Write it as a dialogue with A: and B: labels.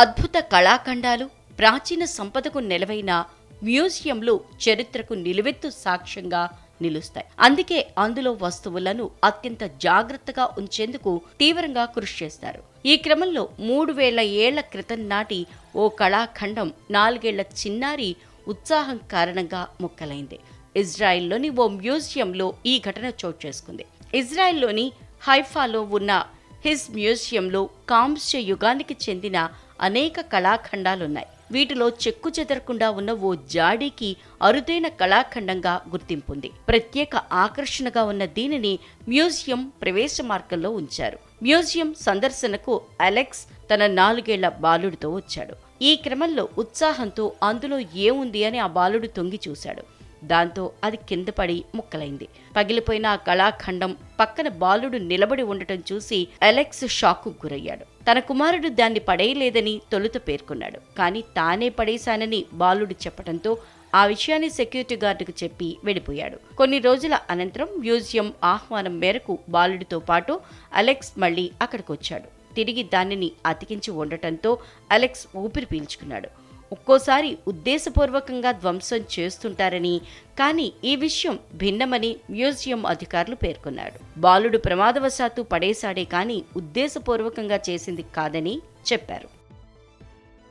A: అద్భుత కళాఖండాలు ప్రాచీన సంపదకు నెలవైన మ్యూజియంలు చరిత్రకు నిలువెత్తు సాక్ష్యంగా నిలుస్తాయి. అందుకే అందులో వస్తువులను అత్యంత జాగ్రత్తగా ఉంచేందుకు తీవ్రంగా కృషి చేస్తారు. ఈ క్రమంలో మూడు వేల ఏళ్ళ క్రితం నాటి ఓ కళాఖండం నాలుగేళ్ళ చిన్నారి ఉత్సాహం కారణంగా మొక్కలైంది. ఇజ్రాయెల్లోని ఓ మ్యూజియంలో ఈ ఘటన చోటు చేసుకుంది. ఇజ్రాయెల్లోని హైఫాలో ఉన్న హిస్ మ్యూజియంలో కాంస్య యుగానికి చెందిన అనేక కళాఖండాలున్నాయి. వీటిలో చెక్కు చెదరకుండా ఉన్న ఓ జాడీకి అరుదైన కళాఖండంగా గుర్తింపుంది ప్రత్యేక ఆకర్షణగా ఉన్న దీనిని మ్యూజియం ప్రవేశ మార్గంలో ఉంచారు. మ్యూజియం సందర్శనకు అలెక్స్ తన నాలుగేళ్ళ బాలుడితో వచ్చాడు. ఈ క్రమంలో ఉత్సాహంతో అందులో ఏముంది అని ఆ బాలుడు తొంగి చూశాడు. దాంతో అది కింద పడి ముక్కలైంది. పగిలిపోయిన ఆ కళాఖండం పక్కన బాలుడు నిలబడి ఉండటం చూసి అలెక్స్ షాక్కు గురయ్యాడు. తన కుమారుడు దాన్ని పడేయలేదని తొలుత పేర్కొన్నాడు. కానీ తానే పడేశానని బాలుడు చెప్పడంతో ఆ విషయాన్ని సెక్యూరిటీ గార్డుకు చెప్పి వెళ్ళిపోయాడు. కొన్ని రోజుల అనంతరం మ్యూజియం ఆహ్వానం మేరకు బాలుడితో పాటు అలెక్స్ మళ్ళీ అక్కడికి వచ్చాడు తిరిగి దానిని అతికించి ఉండటంతో అలెక్స్ ఊపిరి పీల్చుకున్నాడు. ఒక్కోసారి ఉద్దేశపూర్వకంగా ధ్వంసం చేస్తుంటారని కానీ ఈ విషయం భిన్నమని మ్యూజియం అధికారులు పేర్కొన్నాడు బాలుడు ప్రమాదవశాత్తు పడేశాడే కానీ ఉద్దేశపూర్వకంగా చేసింది కాదని చెప్పారు.